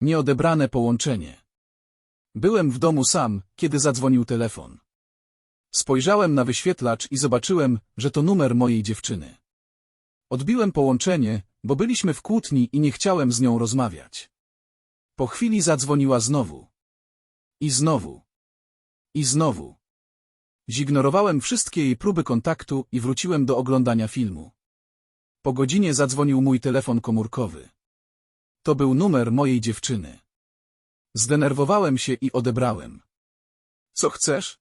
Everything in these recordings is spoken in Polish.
Nieodebrane połączenie. Byłem w domu sam, kiedy zadzwonił telefon. Spojrzałem na wyświetlacz i zobaczyłem, że to numer mojej dziewczyny. Odbiłem połączenie, bo byliśmy w kłótni i nie chciałem z nią rozmawiać. Po chwili zadzwoniła znowu. I znowu. I znowu. Zignorowałem wszystkie jej próby kontaktu i wróciłem do oglądania filmu. Po godzinie zadzwonił mój telefon komórkowy. To był numer mojej dziewczyny. Zdenerwowałem się i odebrałem. Co chcesz?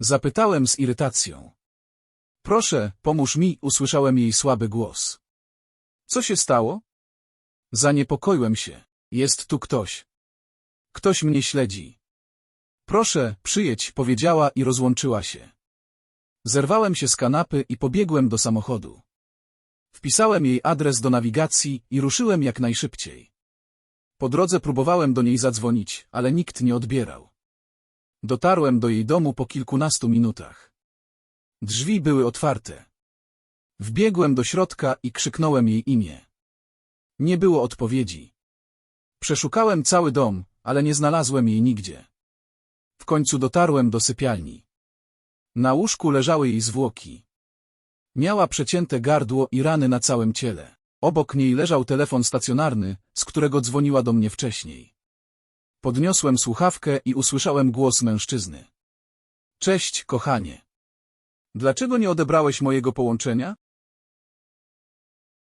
Zapytałem z irytacją. Proszę, pomóż mi, usłyszałem jej słaby głos. Co się stało? Zaniepokoiłem się. Jest tu ktoś. Ktoś mnie śledzi. Proszę, przyjedź, powiedziała i rozłączyła się. Zerwałem się z kanapy i pobiegłem do samochodu. Wpisałem jej adres do nawigacji i ruszyłem jak najszybciej. Po drodze próbowałem do niej zadzwonić, ale nikt nie odbierał. Dotarłem do jej domu po kilkunastu minutach. Drzwi były otwarte. Wbiegłem do środka i krzyknąłem jej imię. Nie było odpowiedzi. Przeszukałem cały dom, ale nie znalazłem jej nigdzie. W końcu dotarłem do sypialni. Na łóżku leżały jej zwłoki. Miała przecięte gardło i rany na całym ciele. Obok niej leżał telefon stacjonarny, z którego dzwoniła do mnie wcześniej. Podniosłem słuchawkę i usłyszałem głos mężczyzny. Cześć, kochanie. Dlaczego nie odebrałeś mojego połączenia?